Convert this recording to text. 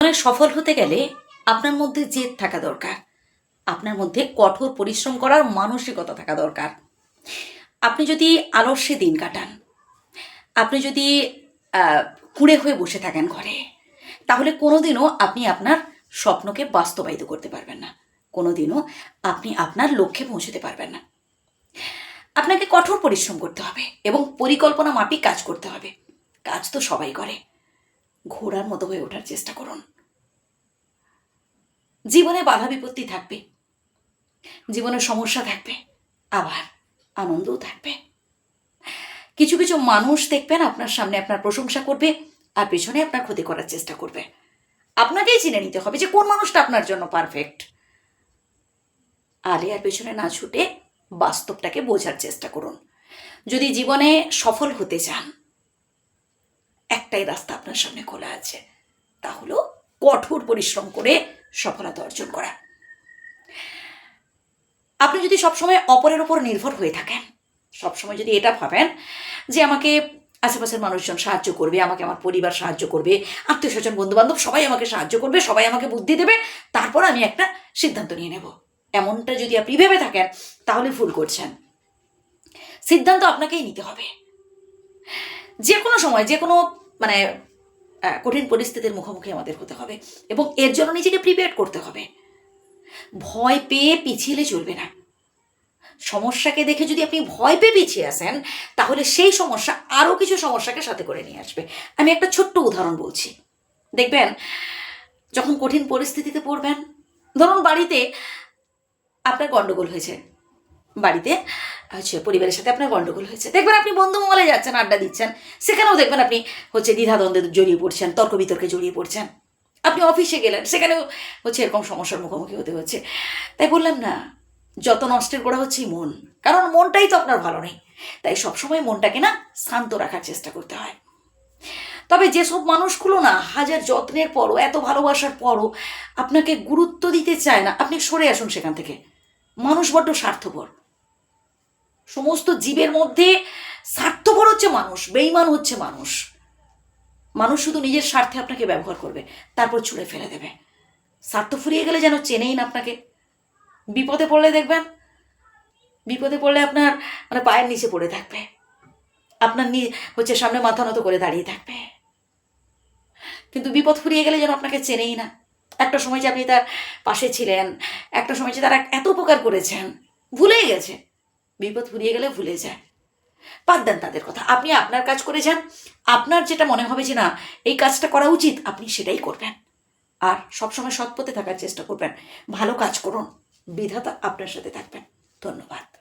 মানে সফল হতে গেলে আপনার মধ্যে জেদ থাকা দরকার। আপনার মধ্যে কঠোর পরিশ্রম করার মানসিকতা থাকা দরকার। আপনি যদি আলস্যে দিন কাটান, আপনি যদি কুঁড়ে হয়ে বসে থাকেন ঘরে, তাহলে কোনোদিনও আপনি আপনার স্বপ্নকে বাস্তবায়িত করতে পারবেন না। কোনোদিনও আপনি আপনার লক্ষ্যে পৌঁছতে পারবেন না। আপনাকে কঠোর পরিশ্রম করতে হবে এবং পরিকল্পনা মাফিক কাজ করতে হবে। কাজ তো সবাই করে। ঘোড়ার মতো হয়ে ওঠার চেষ্টা করুন। জীবনে বাধা বিপত্তি থাকবে। জীবনে সমস্যা থাকবে। আবার আনন্দও থাকবে। কিছু কিছু মানুষ দেখবেন আপনার সামনে আপনার প্রশংসা করবে আর পেছনে আপনার ক্ষতি করার চেষ্টা করবে। আপনাকেই চিনে নিতে হবে যে কোন মানুষটা আপনার জন্য পারফেক্ট আলিয়ার পেছনে না ছুটে বাস্তবটাকে বোঝার চেষ্টা করুন। যদি জীবনে সফল হতে চান একটাই রাস্তা আপনার সামনে খোলা আছে। তা হলো কঠোর পরিশ্রম করে সফলতা অর্জন করা। আপনি যদি সবসময় অপরের ওপর নির্ভর হয়ে থাকেন, সবসময় যদি এটা ভাবেন যে আমাকে আশেপাশের মানুষজন সাহায্য করবে, আমাকে আমার পরিবার সাহায্য করবে আত্মীয় স্বজন বন্ধু বান্ধব সবাই আমাকে সাহায্য করবে, সবাই আমাকে বুদ্ধি দেবে, তারপর আমি একটা সিদ্ধান্ত নিয়ে নেব। এমনটা যদি আপনি ভেবে থাকেন, তাহলে ভুল করছেন। সিদ্ধান্ত আপনাকেই নিতে হবে। যে কোনো সময় যে কোনো মানে কঠিন পরিস্থিতির মুখোমুখি আমাদের হতে হবে এবং এর জন্য নিজেকে প্রিপেয়ার করতে হবে। ভয় পেয়ে পিছিয়ে চলবে না। সমস্যাকে দেখে যদি আপনি ভয় পেয়ে পিছিয়ে আসেন, তাহলে সেই সমস্যা আরও কিছু সমস্যাকে সাথে করে নিয়ে আসবে। আমি একটা ছোট্ট উদাহরণ বলছি। দেখবেন, যখন কঠিন পরিস্থিতিতে পড়বেন, ধরুন বাড়িতে আপনার গন্ডগোল হয়েছে। বাড়িতে, হচ্ছে পরিবারের সাথে আপনার গন্ডগোল হয়েছে। দেখবেন আপনি বন্ধু মহলে যাচ্ছেন, আড্ডা দিচ্ছেন, সেখানেও দেখবেন আপনি হচ্ছে দ্বিধাদ্বন্দ্বে জড়িয়ে পড়ছেন, তর্ক বিতর্কে জড়িয়ে পড়ছেন। আপনি অফিসে গেলেন, সেখানেও হচ্ছে এরকম সমস্যার মুখোমুখি হতে হচ্ছে। তাই বললাম না, যত নষ্টের গোড়া হচ্ছে মন, কারণ মনটাই তো আপনার ভালো নেই। তাই সবসময় মনটাকে না শান্ত রাখার চেষ্টা করতে হয়। তবে যেসব মানুষগুলো না হাজার যত্নের পরও, এত ভালোবাসার পরও আপনাকে গুরুত্ব দিতে চায় না, আপনি সরে আসুন সেখান থেকে। মানুষ বড্ড স্বার্থপর। সমস্ত জীবের মধ্যে স্বার্থপর হচ্ছে মানুষ বেইমান হচ্ছে মানুষ। মানুষ শুধু নিজের স্বার্থে আপনাকে ব্যবহার করবে, তারপর ছুঁড়ে ফেলে দেবে। স্বার্থ ফুরিয়ে গেলে যেন চেনেই না আপনাকে। বিপদে পড়লে দেখবেন, বিপদে পড়লে আপনার মানে পায়ের নিচে পড়ে থাকবে। আপনার নি, হচ্ছে সামনে মাথা নত করে দাঁড়িয়ে থাকবে। কিন্তু বিপদ ফুরিয়ে গেলে যেন আপনাকে চেনেই না। একটা সময় যে আপনি তার পাশে ছিলেন, একটা সময় যে তারা এত উপকার করেছেন, ভুলেই গেছে। বিপদ ফুরিয়ে গেলে ভুলে যায়। বাদ দেন তাদের কথা। আপনি আপনার কাজ করে যান। আপনার যেটা মনে হবে যে না, এই কাজটা করা উচিত, আপনি সেটাই করবেন। আর সবসময় সৎপথে থাকার চেষ্টা করবেন। ভালো কাজ করুন। বিধাতা আপনার সাথে থাকবেন। ধন্যবাদ।